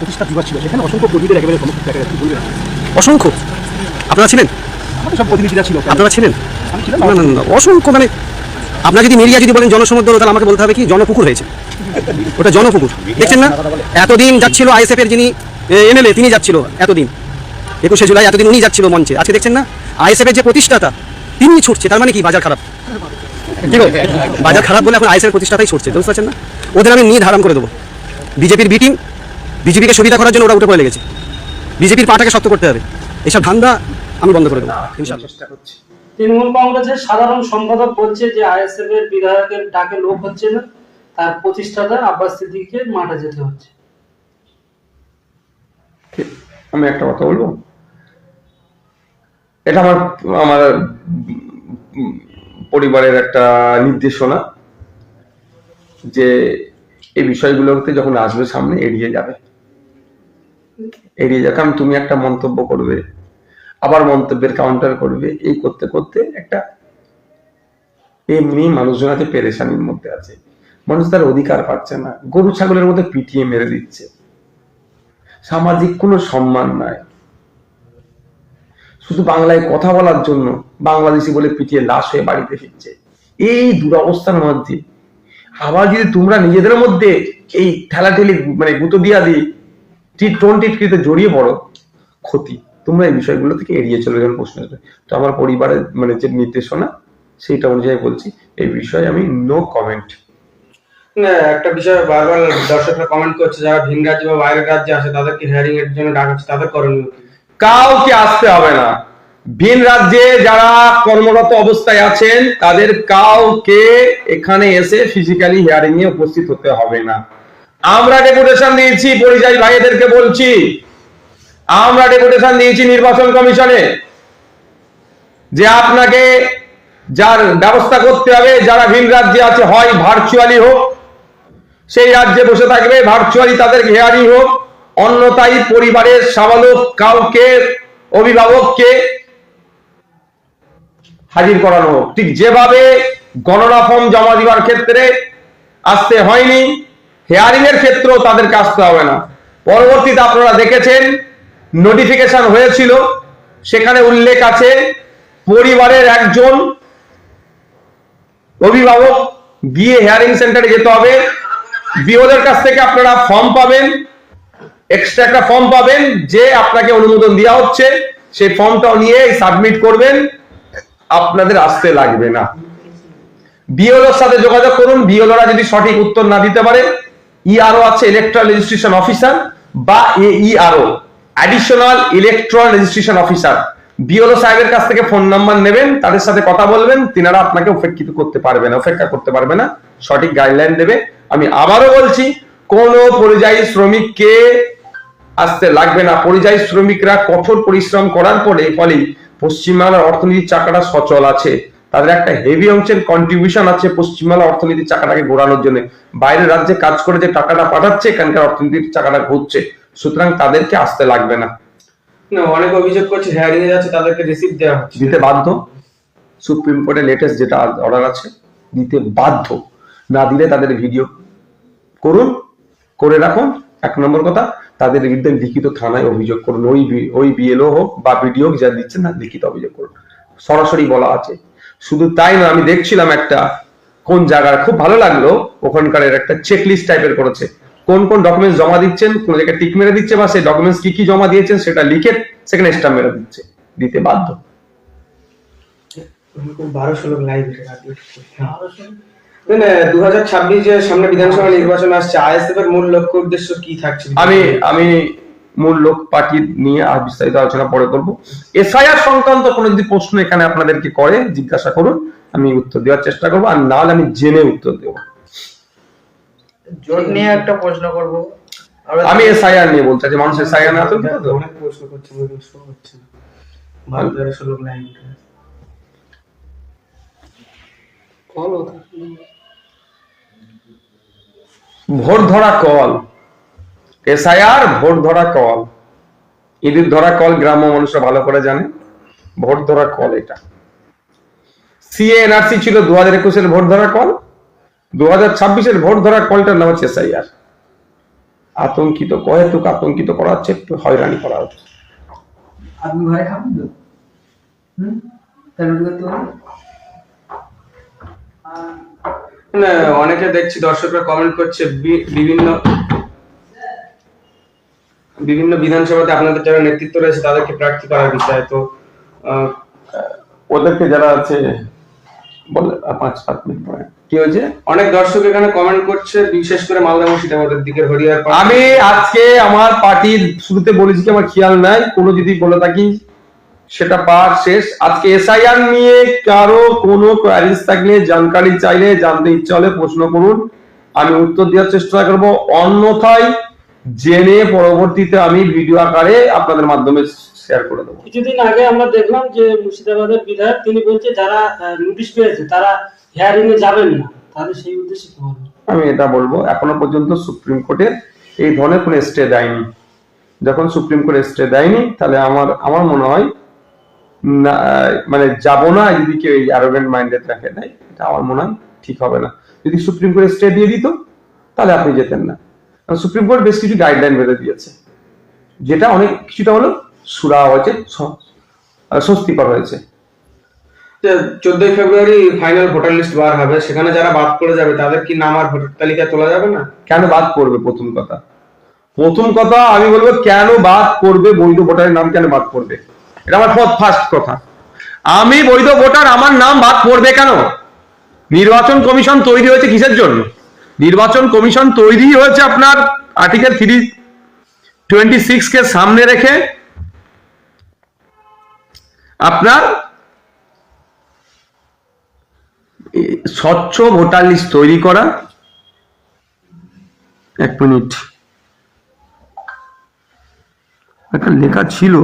প্রতিষ্ঠা দিবস ছিল সেখানে অসংখ্য কর্মীদের একেবারে প্রমুখ দেখা যাচ্ছে বলবেন? অসংখ্য? আপনারা ছিলেন? আমাদের সব প্রতিনিধিরা ছিল আপনারা ছিলেন? না। না অসংখ্য মানে আপনার যদি মিডিয়া যদি বলেন জনসমুদ্র তাহলে আমাকে বলতে হবে কি জনপুকুর হয়েছে। ওটা জনপুকুর। দেখছেন না? এতদিন যাচ্ছিল আইএসএফ এর যিনি এমএলএ তিনি যাচ্ছিল এতদিন। একুশে জুলাই এতদিন উনি যাচ্ছিল মঞ্চে। আজকে দেখছেন না? আইএসএফ এর যে প্রতিষ্ঠাতা তিনি ছুটছে। তার মানে কি বাজার খারাপ? বাজার খারাপ বলে এখন আইএসএফ প্রতিষ্ঠাতাই ছুটছে বুঝতে পারছেন না? ওদের আমি নিয়ে ধারণ করে দেবো। বিজেপির বিটিং বিজেপিকে সুবিধা করার জন্য ওরা উঠে পড়ে লেগেছে। বিজেপির পাটাকে শক্ত করতে হবে। এইসব ধান্দা আমি বন্ধ করে দেবো। চেষ্টা করছি। তৃণমূল কংগ্রেসের সাধারণ সম্পাদক বলছে যে আইএসএফ এর বিধায়কের ডাকে লোক হচ্ছে না তার প্রতিষ্ঠাতা আব্বাস সিদ্দিককে মাঠে যেতে হচ্ছে। আমি একটা কথা বলব? এটা আমার আমার পরিবারের একটা নির্দেশনা যে এই বিষয়গুলোতে যখন আসবে সামনে এড়িয়ে যাবে। এড়িয়ে যাবে কারণ তুমি একটা মন্তব্য করবে, আবার মন্তব্যের কাউন্টার করবে। এই করতে করতে একটা এমনি মানুষজন আছে পেরেশানির মধ্যে আছে। মানুষ তার অধিকার পাচ্ছে না। গরু, ছাগলের মধ্যে পিটিয়ে মেরে দিচ্ছে। সামাজিক কোনো সম্মান নাই। শুধু বাংলায় কথা বলার জন্য বাংলাদেশি বলে পিটিয়ে লাশ হয়ে বাড়িতে ফিরছে। এই দুরবস্থার মধ্যে। আবার যদি তোমরা নিজেদের মধ্যে এই ঠেলাঠেলি মানে গুঁতো দিয়া দিয়ে টি টোয়েন্টি থ্রিতে জড়িয়ে পড়ো ক্ষতি। তোমরা এই বিষয়গুলো থেকে এড়িয়ে চলে যাবে প্রশ্ন আসবে। তো আমার পরিবারের মানে যে নির্দেশনা সেইটা অনুযায়ী বলছি এই বিষয়ে আমি নো কমেন্ট না একটা বিষয় বারবার দর্শকরা কমেন্ট করছে যারা ভিন রাজ্য বা বাইরের রাজ্যে আসে তাদেরকে হেয়ারিং এর জন্য ডাকা হচ্ছে তাদের করণীয় কাউকে আসতে হবে না। ভিন রাজ্যে যারা কর্মরত অবস্থায় আছেন তাদের কাউকে এখানে এসে ফিজিক্যালি হিয়ারিং এ উপস্থিত হতে হবে না। আমরা ডেপুটেশন দিয়েছি, পরিযায়ী ভাইদেরকে বলছি। আমরা ডেপুটেশন দিয়েছি নির্বাচন কমিশনে। যে আপনাকে যার ব্যবস্থা করতে হবে, যারা ভিন রাজ্যে আছে, হয় ভার্চুয়ালি হোক, সেই রাজ্যে বসে থাকবে ভার্চুয়ালি তাদের হেয়ারিং হোক, অন্যথায় পরিবারের সাবালক কাউকে, অভিভাবককে হাজির করানো হোক। ঠিক যেভাবে গণনা ফর্ম জমা দিবার ক্ষেত্রে আসতে হয়নি হেয়ারিং এর ক্ষেত্রেও তাদেরকে আসতে হবে না। পরবর্তীতে আপনারা দেখেছেন নোটিফিকেশন হয়েছিল। সেখানে উল্লেখ আছে, পরিবারের একজন অভিভাবক গিয়ে হেয়ারিং সেন্টারে যেতে হবে। বিওদের কাছ থেকে আপনারা ফর্ম পাবেন এক্সট্রা একটা ফর্ম পাবেন, যে আপনাকে অনুমোদন দেওয়া হচ্ছে। সেই ফর্মটাও নিয়ে সাবমিট করবেন, আপনাদের আসতে লাগবে না। বিওলোর সাথে যোগাযোগ করুন। বিওলোরা যদি সঠিক উত্তর না দিতে পারে ইআরও আছে ইলেকট্রাল রেজিস্ট্রেশন অফিসার বা ERO additional electoral registration officer BLO সাহেবের কাছ থেকে ফোন নাম্বার নেবেন, তাদের সাথে কথা বলবেন, তিনারা আপনাকে উপেক্ষিত করতে পারবে না, উপেক্ষা করতে পারবে না। সঠিক গাইডলাইন দেবে। আমি আবারও বলছি, কোন পরিযায়ী শ্রমিককে আসতে লাগবে না। পরিযায়ী শ্রমিকরা কঠোর পরিশ্রম করার পরে ফলে পশ্চিমবাংলার অর্থনীতির চাকাটা সচল আছে। তাদের একটা হেভি অংশের কন্ট্রিবিউশন আছে পশ্চিমবাংলা অর্থনীতির চাকাটাকে ঘোরানোর জন্য। বাইরের রাজ্যে কাজ করে যে টাকাটা পাঠাচ্ছে এখানকার অর্থনীতির চাকাটা ঘুরছে। সুতরাং তাদেরকে আসতে লাগবে না। অনেক অভিযোগ করছে হেয়ারিং এ যাচ্ছে তাদেরকে রিসিভ দেওয়া হচ্ছে। দিতে বাধ্য। সুপ্রিম কোর্টের লেটেস্ট যেটা অর্ডার আছে দিতে বাধ্য। না দিলে তাদের ভিডিও করুন করে রাখুন। এক নম্বর কথা তাদের বিরুদ্ধে লিখিত থানায় অভিযোগ করুন। ওই ওই বিএলও হোক বা বিডিও যা দিচ্ছেন না লিখিত অভিযোগ করুন। সরাসরি বলা আছে। শুধু তাই না আমি দেখছিলাম একটা কোন জায়গার খুব ভালো লাগল ওখানকার একটা চেক লিস্ট টাইপের করেছে। কোন কোন ডকুমেন্টস জমা দিচ্ছেন কোন জায়গায় টিক মেরে দিচ্ছে বা সেই ডকুমেন্টস কি কি জমা দিয়েছেন সেটা লিখে সেখানে স্টাম্প মেরে দিচ্ছে দিতে বাধ্য। বারোশো লোক লাইভ দু হাজার ছাব্বিশ যে সামনে বিধানসভা নির্বাচন আসছে আইএসএফ এর মূল লক্ষ্য উদ্দেশ্য কি থাকছে? আমি আমি মূল লোক পার্টি নিয়ে আর বিস্তারিত আলোচনা পরে করব। এসআইআর সংক্রান্ত কোনো যদি প্রশ্ন এখানে আপনাদেরকে করে জিজ্ঞাসা করুন আমি উত্তর দেওয়ার চেষ্টা করব। আর না হলে আমি জেনে উত্তর দেবো। জোট নিয়ে একটা প্রশ্ন করব। আমি এসআইআর নিয়ে বলতে চাই মানুষ এসআইআর না তো অনেক প্রশ্ন করছে হচ্ছে না। বারো তেরোশো লোক কল ওঠা ভোট ধরা কল। এসআইআর ভোট ধরা কল। ইঁদুর ধরা কল গ্রাম্য মানুষরা ভালো করে জানে। ভোট ধরা কল এটা। সিএ এনআরসি ছিল দু হাজার একুশের ভোট ধরা কল। দু হাজার ছাব্বিশের ভোট ধরা কলটার নাম হচ্ছে এসআইআর। আতঙ্কিত কহেতুক আতঙ্কিত করা হচ্ছে একটু হয়রানি করা হচ্ছে। আপনি ঘরে খাবেন তো? মানে অনেকে দেখছি দর্শকরা কমেন্ট করছে বি- বিভিন্ন বিভিন্ন বিধানসভাতে আপনাদের যারা নেতৃত্ব রয়েছে তাদেরকে প্রার্থী করার বিষয়ে তো ওদেরকে যারা আছে বলে পাঁচ সাত মিনিট পরে। কি হয়েছে? অনেক দর্শক এখানে কমেন্ট করছে বিশেষ করে মালদা মুর্শিদাবাদের দিকের হরিয়ার। আমি আজকে আমার পার্টির শুরুতে বলেছি কি আমার খেয়াল নাই কোনো যদি বলে থাকি সেটা পার শেষ। আজকে এসআইআর নিয়ে কারও কোনো কোয়ারিজ থাকলে জানকারি চাইলে জানতে ইচ্ছা হলে প্রশ্ন করুন। আমি উত্তর দেওয়ার চেষ্টা করব। অন্যথায় জেনে পরবর্তীতে আমি ভিডিও আকারে আপনাদের মাধ্যমে শেয়ার করে দেবো। কিছুদিন আগে আমরা দেখলাম যে মুর্শিদাবাদের বিধায়ক তিনি বলছে যারা নোটিশ পেয়েছে তারা হিয়ারিং এ যাবেন না। তাহলে সেই উদ্দেশ্যে কি আমি এটা বলব এখনও পর্যন্ত সুপ্রিম কোর্টের এই ধরনের কোনো স্টে দেয়নি। যখন সুপ্রিম কোর্ট স্টে দেয়নি তাহলে আমার আমার মনে হয় না, মানে যাব না যদি কেউ এই অ্যারোগেন্ট মাইন্ডেড রাখে দেয় এটা আমার মনে হয় ঠিক হবে না। যদি সুপ্রিম কোর্ট স্টে দিয়ে দিত তাহলে আপনি যেতেন না। সুপ্রিম কোর্ট বেশ কিছু গাইডলাইন বেঁধে দিয়েছে। যেটা অনেক কিছুটা হলো সুরা হয়েছে স্বস্তিকর হয়েছে। চোদ্দই ফেব্রুয়ারি ফাইনাল ভোটার লিস্ট বার হবে। সেখানে যারা বাদ পড়ে যাবে তাদের কি নাম আর ভোটার তালিকায় তোলা যাবে না? কেন বাদ করবে প্রথম কথা? প্রথম কথা আমি বলব কেন বাদ করবে বৈধ ভোটারের নাম কেন বাদ করবে এটা আমার ফার্স্ট কথা। আমি বৈধ ভোটার আমার নাম বাদ পড়বে কেন? নির্বাচন কমিশন তৈরি হয়েছে কিসের জন্য? নির্বাচন কমিশন তৈরি হয়েছে আপনার আর্টিকেল থ্রি টোয়েন্টি সিক্স কে সামনে রেখে। আপনার স্বচ্ছ ভোটার লিস্ট তৈরি করা। এক মিনিট। একটা লেখা ছিল।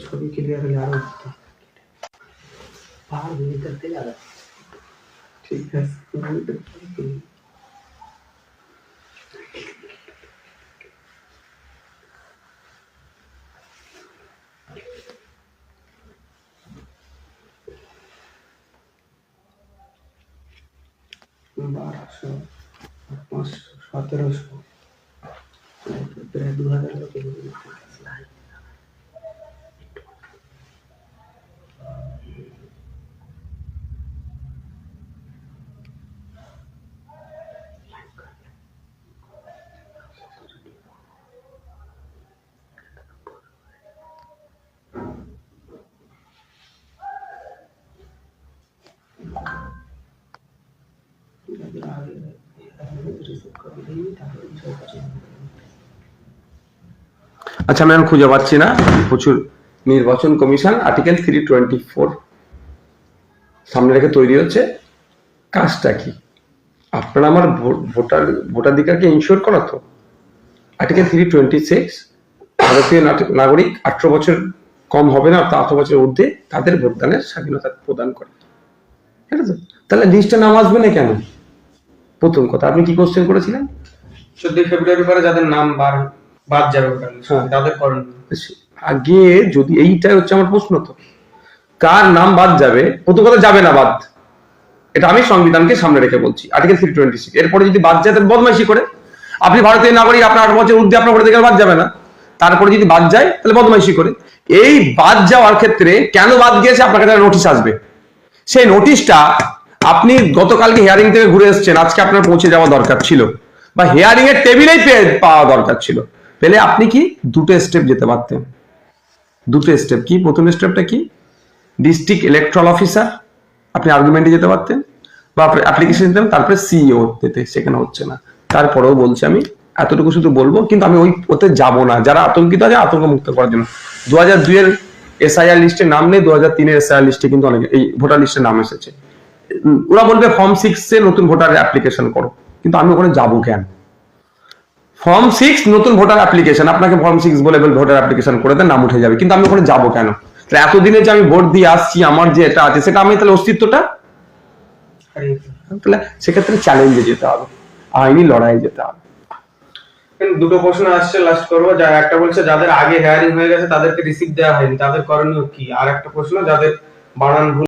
ছবি ক্লিয়ার হলে আরও পাহাড় ভেঙে দেখতে যাবে ঠিক আছে বারোশো পাঁচশো সতেরোশো প্রায় দু হাজার লোকের আচ্ছা আমি এখন খুঁজে পাচ্ছি না। প্রচুর নির্বাচন commission, article three twenty four. সামনে রেখে তৈরি হচ্ছে। কাজটা কি? আপনার আমার ভোটার, ভোটাধিকারকে ইনশিওর করা তো? আর্টিকেল থ্রি টোয়েন্টি সিক্স, ভারতীয় নাগরিক আঠারো বছর কম হবে না আঠারো বছরের ঊর্ধ্বে তাদের ভোটদানের স্বাধীনতা প্রদান করে। ঠিক আছে? তাহলে লিস্টে নাম আসবে না কেন? প্রথম কথা, আপনি কি কোশ্চেন করেছিলেন? চোদ্দই ফেব্রুয়ারি পরে যাদের নাম বার বাদ যাবে হ্যাঁ। তাদের করেন আগে যদি এইটাই হচ্ছে আমার প্রশ্ন তো কার নাম বাদ যাবে প্রথম কথা যাবে না বাদ। এটা আমি সংবিধানকে সামনে রেখে বলছি আর্টিকেল থ্রি টোয়েন্টি সিক্স এরপরে যদি বাদ যায় তাহলে বদমাইশি করে। আপনি ভারতীয় নাগরিক আপনার আট বছর ঊর্ধ্বে আপনার ভোটাধিকার বাদ যাবে না। তারপরে যদি বাদ যায় তাহলে বদমাইশি করে। এই বাদ যাওয়ার ক্ষেত্রে কেন বাদ গিয়েছে? আপনার কাছে নোটিশ আসবে। সেই নোটিশটা আপনি গতকালকে হিয়ারিং থেকে ঘুরে এসেছেন আজকে আপনার পৌঁছে যাওয়া দরকার ছিল। বা হিয়ারিং এর টেবিলেই পাওয়া দরকার ছিল। পেলে আপনি কি দুটো স্টেপ যেতে পারতেন? দুটো স্টেপ কি? প্রথম স্টেপটা কি? ডিস্ট্রিক্ট ইলেকট্রাল অফিসার আপনি আর্গুমেন্টে যেতে পারতেন। বা অ্যাপ্লিকেশন দিতেন তারপরে সিইও দিতে সেখানে হচ্ছে না। তারপরেও বলছি আমি, এতটুকু শুধু বলব, কিন্তু আমি ওই ওতে যাব না। যারা আতঙ্কিত আছে আতঙ্ক মুক্ত করার জন্য। দু হাজার দুইয়ের এসআইআর লিস্টে নাম নেই দু হাজার তিনের এসআইআর লিস্টে কিন্তু অনেক, এই ভোটার লিস্টে নাম এসেছে। ওরা বলবে ফর্ম সিক্স এ নতুন ভোটার অ্যাপ্লিকেশন করো। কিন্তু আমি ওখানে যাব কেন? ফর্ম সিক্স নতুন ভোটার অ্যাপ্লিকেশন আপনাকে ফর্ম সিক্স বলে ভোটার অ্যাপ্লিকেশন করে দেন, নাম উঠে যাবে। কিন্তু আমি ওখানে যাব কেন? এতদিনে যে আমি ভোট দিয়ে আসছি, আমার যে এটা আছে, সেটা আমি তাহলে অস্তিত্বটা? তাহলে সেক্ষেত্রে চ্যালেঞ্জে যেতে হবে। আইনি লড়াই যেতে হবে। দুটো প্রশ্ন আসছে লাস্ট করব। যা একটা বলছে, যাদের আগে হেয়ারিং হয়ে গেছে, তাদেরকে রিসিভ দেওয়া হয়নি। তাদের করণীয় কি? আর একটা প্রশ্ন, যাদের বানান ভুল